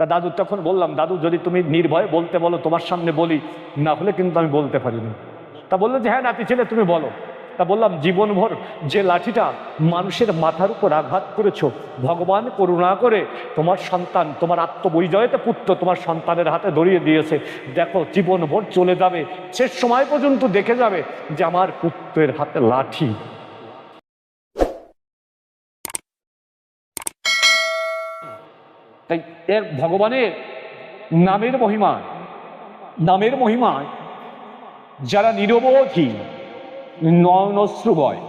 তা দাদু, তখন বললাম, দাদু, যদি তুমি নির্ভয়ে বলতে বলো, তোমার সামনে বলি, না হলে কিন্তু আমি বলতে পারিনি। তা বলল যে হ্যাঁ নাতি ছেলে, তুমি বলো। তা বললাম, জীবনভর যে লাঠিটা মানুষের মাথার উপর আঘাত করেছ, ভগবান করুণা করে তোমার সন্তান, তোমার আত্মবৈজয়তে পুত্র তোমার সন্তানের হাতে ধরিয়ে দিয়েছে। দেখো, জীবনভর চলে যাবে। শেষ সময় পর্যন্ত দেখে যাবে যে, আমার পুত্রের হাতে লাঠি তাই এর ভগবানের নামের মহিমায় নামের মহিমায় যারা নিরবধি নয়নশ্রুবয়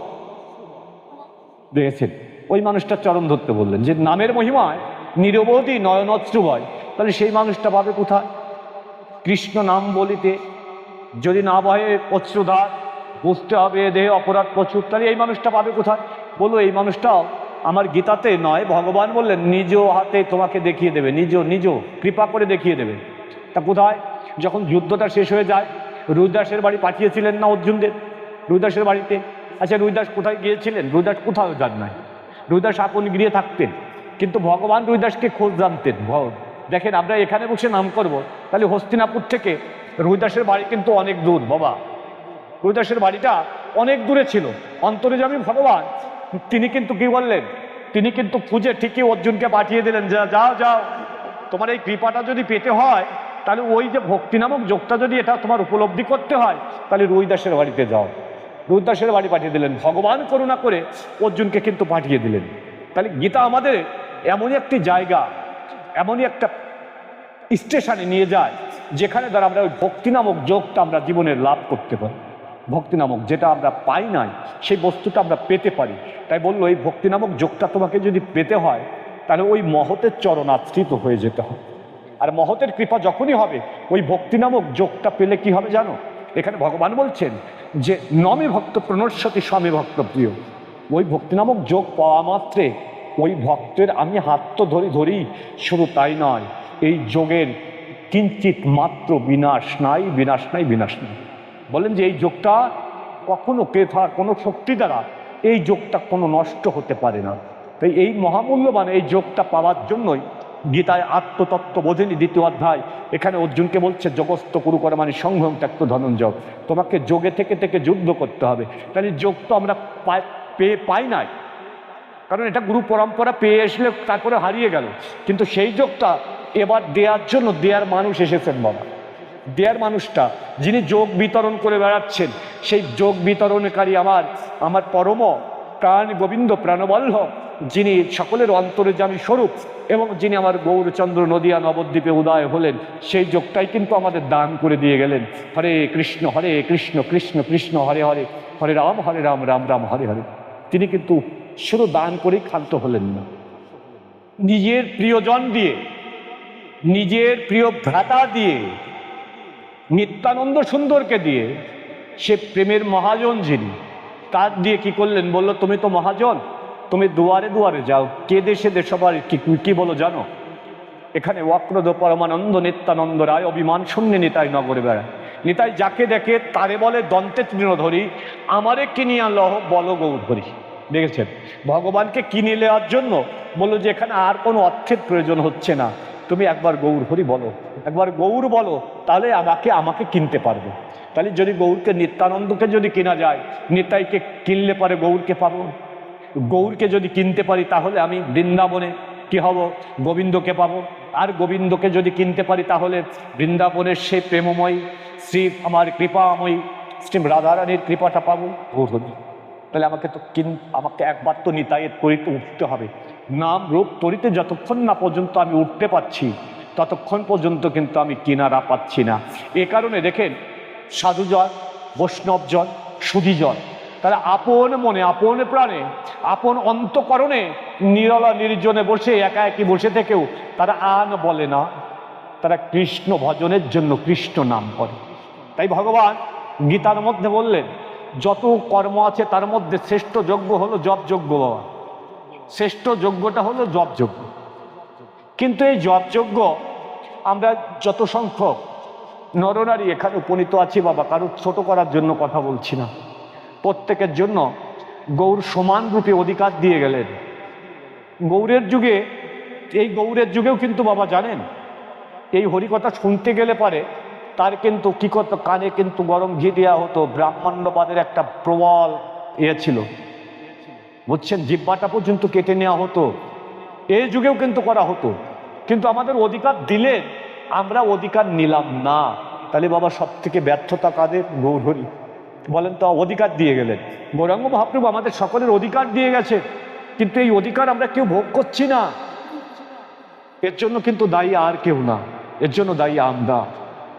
দেখেছেন ওই মানুষটা চরণ ধরতে বললেন যে নামের মহিমায় নিরবধি নয়নশ্রুবয় তাহলে সেই মানুষটা পাবে কোথায়? কৃষ্ণ নাম বলিতে যদি না বহে অশ্রুধার, বুঝতে হবে দেহে অপরাধ প্রচুর, তাহলে এই মানুষটা পাবে কোথায়? বলো এই মানুষটাও আমার গীতাতে নয়, ভগবান বললেন, নিজ হাতে তোমাকে দেখিয়ে দেবে, নিজ নিজ, কৃপা করে দেখিয়ে দেবে। তা কোথায়? যখন যুদ্ধটা শেষ হয়ে যায় রুইদাসের বাড়ি পাঠিয়েছিলেন না অর্জুনদের? রুইদাসের বাড়িতে? আচ্ছা রুইদাস কোথায় গিয়েছিলেন? রুইদাস কোথাও যান নাই। রুইদাস আপন গৃহে থাকতেন, কিন্তু ভগবান রুইদাসকে খোঁজ জানতেন। দেখেন, আমরা এখানে বসে নাম করব, তাহলে হস্তিনাপুর থেকে রুইদাসের বাড়ি কিন্তু অনেক দূর, বাবা। রুইদাসের বাড়িটা অনেক দূরে ছিল, অন্তরে যে আমি ভগবান তিনি কিন্তু কি বললেন তিনি কিন্তু খুঁজে ঠিকই অর্জুনকে পাঠিয়ে দিলেন, যা, যাও যাও। তোমার এই কৃপাটা যদি পেতে হয়, তাহলে ওই যে ভক্তি নামক যোগটা যদি এটা তোমার উপলব্ধি করতে হয়, তাহলে রুইদাসের বাড়িতে যাও। রুইদাসের বাড়ি পাঠিয়ে দিলেন। ভগবান করুণা করে অর্জুনকে কিন্তু পাঠিয়ে দিলেন। তাহলে গীতা আমাদের এমনই একটি জায়গা, এমনই একটা স্টেশনে নিয়ে যায়, যেখানে দ্বারা আমরা ওই ভক্তি নামক যোগটা আমরা জীবনে লাভ করতে পারি। ভক্তি নামক যেটা আমরা পাই নাই, সেই বস্তুটা আমরা পেতে পারি। তাই বলল, এই ভক্তি নামক যোগটা তোমাকে যদি পেতে হয়, তাহলে ওই মহতের চরণ আশ্রিত হয়ে যেতে হবে। আর মহতের কৃপা যখনই হবে, ওই ভক্তি নামক যোগটা পেলে কি হবে জানো? এখানে ভগবান বলছেন যে, নমে ভক্ত প্রণস্বতী স্বামী ভক্ত প্রিয়। ওই ভক্তি নামক যোগ পাওয়া মাত্রে ওই ভক্তের আমি হাত তো ধরি ধরি, শুধু তাই নয়, এই যোগের কিঞ্চিত মাত্র বিনাশ নাই বিনাশ নাই বিনাশ নাই। বলেন যে এই যোগটা কখনো কেথা কোনো শক্তি দ্বারা এই যোগটা কোনো নষ্ট হতে পারে না। তাই এই মহামূল্যবান এই যোগটা পাওয়ার জন্যই গীতায় আত্মতত্ত্ব বোঝেনি দ্বিতীয় অধ্যায়। এখানে অর্জুনকে বলছে, জগস্ত কুরু করে মানে সংগ্রাম ত্যাক্ত ধনঞ্জয়। তোমাকে যোগে থেকে থেকে যুদ্ধ করতে হবে। তাহলে যোগ তো আমরা পেয়ে পাই নাই। কারণ এটা গুরু পরম্পরা, পেয়ে আসলে তারপরে হারিয়ে গেল। কিন্তু সেই যোগটা এবার দেওয়ার জন্য দেয়ার মানুষ এসেছেন বাবা। দেয়ার মানুষটা, যিনি যোগ বিতরণ করে বেড়াচ্ছেন, সেই যোগ বিতরণকারী আমার আমার পরম প্রাণ গোবিন্দ প্রাণবল্লভ, যিনি সকলের অন্তরে জামি স্বরূপ এবং যিনি আমার গৌরচন্দ্র নদিয়া নবদ্বীপে উদয় হলেন, সেই যোগটাই কিন্তু আমাদের দান করে দিয়ে গেলেন। হরে কৃষ্ণ হরে কৃষ্ণ কৃষ্ণ কৃষ্ণ, হরে হরে হরে রাম হরে রাম রাম রাম, হরে হরে। তিনি কিন্তু শুধু দান করেই ক্ষান্ত হলেন না। নিজের প্রিয়জন দিয়ে, নিজের প্রিয় ভ্রাতা দিয়ে নিত্যানন্দ সুন্দরকে দিয়ে সে প্রেমের মহাজন যিনি, তার দিয়ে কি করলেন? বলল, তুমি তো মহাজন, তুমি দুয়ারে দুয়ারে যাও, কে দেশে দেশ সবার, কি কি বলো জানো? এখানে ওয়াক্রদ পরমানন্দ নিত্যানন্দ রায় অভিমান শূন্য নিতাই নগরে বেড়ায়। নিতাই যাকে দেখে তারে বলে, দন্তে তৃণধরি, আমারে কিনিয়া লহ, বল গৌর ধরি দেখেছেন? ভগবানকে কিনে নেওয়ার জন্য? বলল যে, এখানে আর কোনো অর্থের প্রয়োজন হচ্ছে না। তুমি একবার গৌর হরি বলো, একবার গৌর বলো, তাহলে আমাকে আমাকে কিনতে পারবে। তাহলে যদি গৌরকে, নিত্যানন্দকে যদি কেনা যায়, নিতাইকে কিনলে পরে গৌরকে পাবো। গৌরকে যদি কিনতে পারি, তাহলে আমি বৃন্দাবনে কি হব? গোবিন্দকে পাবো। আর গোবিন্দকে যদি কিনতে পারি, তাহলে বৃন্দাবনের সে প্রেমময়, শ্রী আমার কৃপাময়ী, শ্রী রাধারানীর কৃপাটা পাবো। গৌর হরি, তাহলে আমাকে তো কিন, আমাকে একবার তো নিতাইয়ের তরিতে উঠতে হবে। নাম রূপ তরিতে যতক্ষণ না পর্যন্ত আমি উঠতে পারছি, ততক্ষণ পর্যন্ত কিন্তু আমি কিনারা পাচ্ছি না। এ কারণে দেখেন সাধুজন বৈষ্ণবজন সুধীজন তাহলে আপন মনে, আপন প্রাণে, আপন অন্তকরণে নিরলা নির্জনে বসে, একা একই বসে থেকেও তারা আন বলে না। তারা কৃষ্ণ ভজনের জন্য কৃষ্ণ নাম করে তাই ভগবান গীতার মধ্যে বললেন, যত কর্ম আছে তার মধ্যে শ্রেষ্ঠ যজ্ঞ হলো জপ যজ্ঞ বাবা। শ্রেষ্ঠ যজ্ঞটা হলো জপ যজ্ঞ কিন্তু এই জপ যজ্ঞ আমরা যত সংখ্যক নরনারী এখানে উপনীত আছি বাবা, কারও ছোট করার জন্য কথা বলছি না। প্রত্যেকের জন্য গৌর সমান রূপে অধিকার দিয়ে গেলেন। গৌরের যুগে, এই গৌরের যুগেও কিন্তু বাবা জানেন, এই হরিকথা শুনতে গেলে পারে, তার কিন্তু কি করতো কানে কিন্তু গরম ঘি দেওয়া হতো, ব্রাহ্মণ্যবাদের একটা প্রবল ইয়ে ছিল। বুঝছেন? জিব্বাটা পর্যন্ত কেটে নেওয়া হতো। এই যুগেও কিন্তু করা হতো। কিন্তু আমাদের অধিকার দিলে আমরা অধিকার নিলাম না। তাহলে বাবা সব থেকে ব্যর্থতা কাদের? গৌরহরি। বলেন তো, অধিকার দিয়ে গেলেন। গৌরাঙ্গ মহাপ্রভু আমাদের সকলের অধিকার দিয়ে গেছে। কিন্তু এই অধিকার আমরা কেউ ভোগ করছি না। এর জন্য কিন্তু দায়ী আর কেউ না। এর জন্য দায়ী আমরা।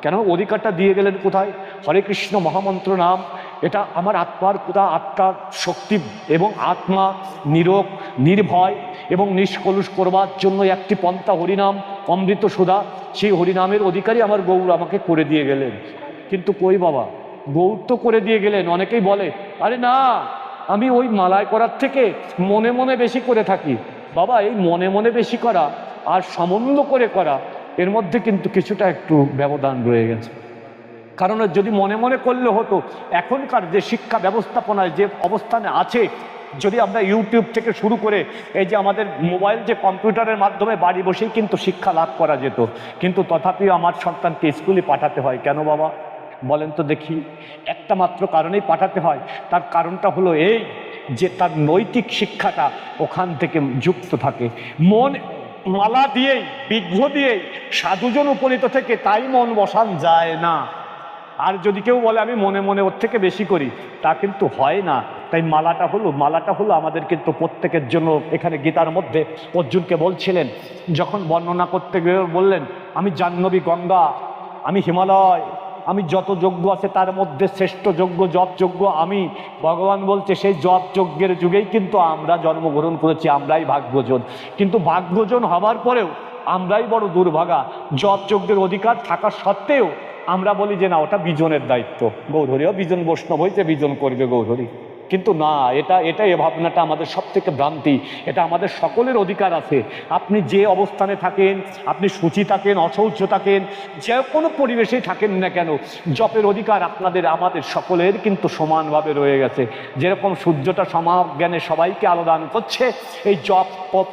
কেন? অধিকারটা দিয়ে গেলেন কোথায়? হরে কৃষ্ণ মহামন্ত্র নাম এটা আমার আত্মার কোথা আত্মার শক্তি এবং আত্মা নিরোগ, নির্ভয় এবং নিষ্কলুষ করবার জন্য একটি পন্থা হরিনাম, অমৃত সুধা। সেই হরিনামের অধিকারী আমার গৌর আমাকে করে দিয়ে গেলেন। কিন্তু কই বাবা? গৌর তো করে দিয়ে গেলেন। অনেকেই বলে, আরে না, আমি ওই মালায় করার থেকে মনে মনে বেশি করে থাকি। বাবা, এই মনে মনে বেশি করা আর সম্বন্ধ করে করা, এর মধ্যে কিন্তু কিছুটা একটু ব্যবধান রয়ে গেছে। কারণ যদি মনে মনে করলে হতো, এখনকার যে শিক্ষা ব্যবস্থাপনায় যে অবস্থানে আছে, যদি আমরা ইউটিউব থেকে শুরু করে এই যে আমাদের মোবাইল যে কম্পিউটারের মাধ্যমে বাড়ি বসেই কিন্তু শিক্ষা লাভ করা যেত। কিন্তু তথাপিও আমার সন্তানকে স্কুলে পাঠাতে হয়। কেন বাবা? বলেন তো দেখি। একটা মাত্র কারণেই পাঠাতে হয়। তার কারণটা হলো এই যে তার নৈতিক শিক্ষাটা ওখান থেকে যুক্ত থাকে। মন মালা দিয়েই, বিঘ্ন দিয়েই, সাধুজন উপনীত থেকে তাই মন বসান যায় না। আর যদি কেউ বলে, আমি মনে মনে ওর থেকে বেশি করি, তা কিন্তু হয় না। তাই মালাটা হলো মালাটা হলো আমাদের কিন্তু প্রত্যেকের জন্য এখানে গীতার মধ্যে অর্জুনকে বলছিলেন, যখন বর্ণনা করতে গিয়ে বললেন, আমি জাহ্নবী গঙ্গা, আমি হিমালয়, আমি যত যজ্ঞ আছে তার মধ্যে শ্রেষ্ঠ যজ্ঞ, জপ যজ্ঞ আমি। ভগবান বলছে, সেই জপ যজ্ঞের যুগেই কিন্তু আমরা জন্মগ্রহণ করেছি, আমরাই ভাগ্যজন। কিন্তু ভাগ্যজন হবার পরেও আমরাই বড় দুর্ভাগা। জপ যজ্ঞের অধিকার থাকা সত্ত্বেও আমরা বলি যে না, ওটা বিজনের দায়িত্ব। গৌরহরিও বিজন বৈষ্ণব হয়েছে বিজন করবে গৌরহরি কিন্তু না, এটা এটা এ ভাবনাটা আমাদের সব থেকে ভ্রান্তি। এটা আমাদের সকলের অধিকার আছে। আপনি যে অবস্থানে থাকেন, আপনি সূচি থাকেন অশৌচ থাকেন, যে কোনো পরিবেশেই থাকেন না কেন, জপের অধিকার আপনাদের, আমাদের সকলের কিন্তু সমানভাবে রয়ে গেছে। যেরকম সূর্যটা সমাজ্ঞানে সবাইকে আলোদান করছে, এই জপ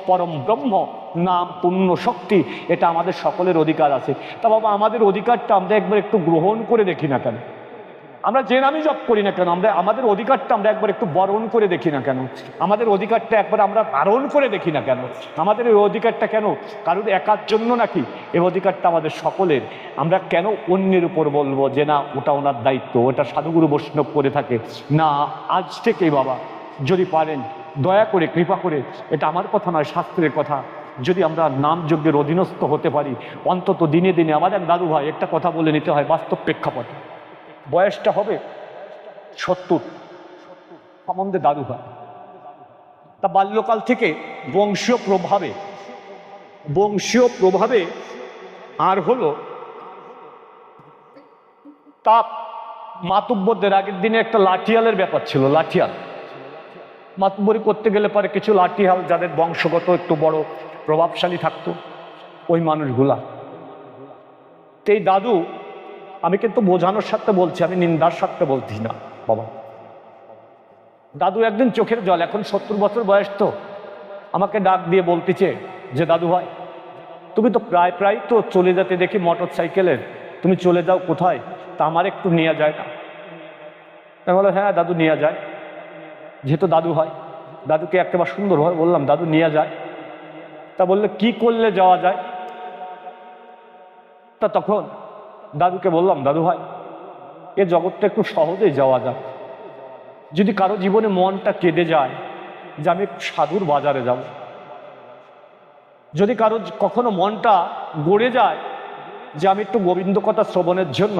পরম ব্রহ্ম নাম, পুণ্য, শক্তি, এটা আমাদের সকলের অধিকার আছে। তা বাবা, আমাদের অধিকারটা আমরা একবার একটু গ্রহণ করে দেখি না কেন? আমরা যে নামই জপ করি না কেন, আমরা, আমাদের অধিকারটা আমরা একবার একটু বরণ করে দেখি না কেন? আমাদের অধিকারটা একবার আমরা ধারণ করে দেখি না কেন? আমাদের এই অধিকারটা কেন? কারোর একার জন্য নাকি? এই অধিকারটা আমাদের সকলের। আমরা কেন অন্যের উপর বলব যে, না, ওটা ওনার দায়িত্ব, ওটা সাধুগুরু বৈষ্ণব করে থাকে না, আজ থেকেই বাবা, যদি পারেন, দয়া করে, কৃপা করে, এটা আমার কথা নয়, শাস্ত্রের কথা। যদি আমরা নাম যজ্ঞের অধীনস্থ হতে পারি, অন্তত দিনে দিনে, আমার এক দাদু ভাই একটা কথা বলে নিতে হয়, বাস্তব প্রেক্ষাপটে। বয়সটা হবে সত্তর। সম্বন্ধে দাদু হয় তা বাল্যকাল থেকে বংশীয় প্রভাবে বংশীয় প্রভাবে আর হলো তা মাতুব্বরদের আগের দিনে একটা লাঠিয়ালের ব্যাপার ছিল, লাঠিয়াল। মাতুব্বরি করতে গেলে পরে কিছু লাঠিয়াল যাদের বংশগত একটু বড় প্রভাবশালী থাকতো ওই মানুষগুলা। এই দাদু, আমি কিন্তু বোঝানোর সাথে বলছি, আমি নিন্দার সাথে বলছি না, বাবা। দাদু একদিন চোখের জল, এখন সত্তর বছর বয়স তো, আমাকে ডাক দিয়ে বলতেছে যে, দাদু ভাই, তুমি তো প্রায় প্রায় তো চলে যেতে দেখি মোটর সাইকেলের তুমি চলে যাও কোথায়? তা আমার একটু নিয়ে যায় না। আমি বললাম হ্যাঁ দাদু নিয়ে যায়। যেহেতু দাদু হয়, দাদুকে একটাবার সুন্দরভাবে বললাম, দাদু নিয়ে যায়। তা বললে, কি করলে যাওয়া যায়? তা তখন দাদুকে বললাম, দাদু ভাই, এ জগৎটা একটু সহজেই যাওয়া যায় যদি কারও জীবনে মনটা কেঁদে যায় যে আমি সাধুর বাজারে যাব, যদি কারও কখনো মনটা গড়ে যায় যে আমি একটু গোবিন্দ কথা শ্রবণের জন্য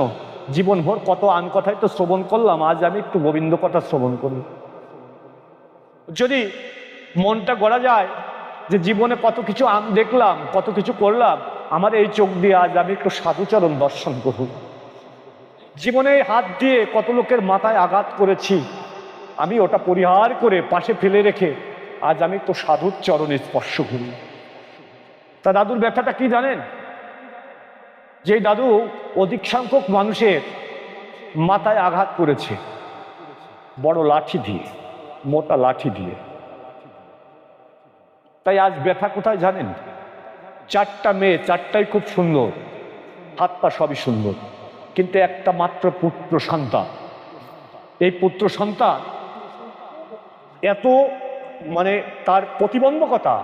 জীবনভর কত আন কথাই তো শ্রবণ করলাম, আজ আমি একটু গোবিন্দ কথা শ্রবণ করি। যদি মনটা গড়া যায় যে জীবনে কত কিছু আম দেখলাম, কত কিছু করলাম, আমার এই চোখ দিয়ে আজ আমি একটু সাধুচরণ দর্শন করব জীবনে হাত দিয়ে কত লোকের মাথায় আঘাত করেছি, আমি ওটা পরিহার করে পাশে ফেলে রেখে আজ আমি একটু সাধুর চরণে স্পর্শ করি। তা দাদুর ব্যথাটা কি জানেন? যে দাদু অধিক সংখ্যক মানুষের মাথায় আঘাত করেছে, বড় লাঠি দিয়ে, মোটা লাঠি দিয়ে। তাই আজ ব্যথা কোথায় জানেন? চারটা মেয়ে, চারটাই খুব সুন্দর। হাত পা সবই সুন্দর। কিন্তু একটা মাত্র পুত্র সন্তান। এই পুত্র সন্তান এত মানে তার প্রতিবন্ধকতা,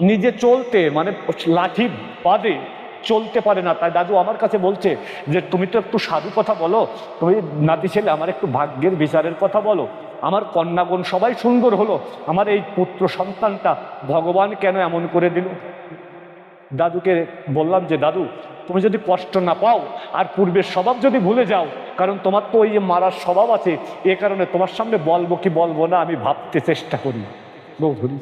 নিজে চলতে মানে লাঠি বাদে চলতে পারে না। তাই দাদু আমার কাছে বলছে যে, তুমি তো একটু সাধু কথা বলো। তুমি নাতি ছেলে, আমার একটু ভাগ্যের বিচারের কথা বলো। আমার কন্যাগণ সবাই সুন্দর হলো। আমার এই পুত্র সন্তানটা ভগবান কেন এমন করে দিল? দাদুকে বললাম যে, দাদু, তুমি যদি কষ্ট না পাও, আর পূর্বের স্বভাব যদি ভুলে যাও, কারণ তোমার তো ওই যে মারার স্বভাব আছে, এ কারণে তোমার সামনে বলব কি বলব না, আমি ভাবতে চেষ্টা করি। গৌধরী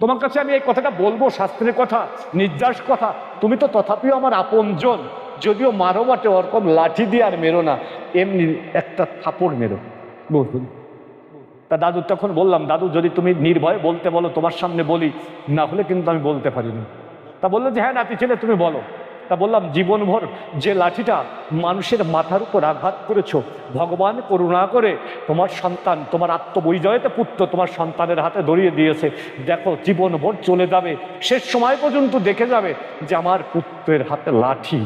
তোমার কাছে আমি এই কথাটা বলব, শাস্ত্রের কথা নির্যাস কথা। তুমি তো তথাপিও আমার আপনজন। যদিও মারো বাটে, ওরকম লাঠি দিয়ে আর মেরো না, এমনি একটা থাপড় মেরো। গৌধরী তা দাদু তখন বললাম, দাদু, যদি তুমি নির্ভয়ে বলতে বলো, তোমার সামনে বলি, না হলে কিন্তু আমি বলতে পারিনি। তা বলল যে হ্যাঁ নাতি ছেলে, তুমি বলো। তা বললাম, জীবনভর যে লাঠিটা মানুষের মাথার উপর আঘাত করেছ, ভগবান করুণা করে তোমার সন্তান, তোমার আত্মবৈজয়তে পুত্র তোমার সন্তানের হাতে ধরিয়ে দিয়েছে। দেখো, জীবনভর চলে যাবে। শেষ সময় পর্যন্ত দেখে যাবে যে, আমার পুত্রের হাতে লাঠি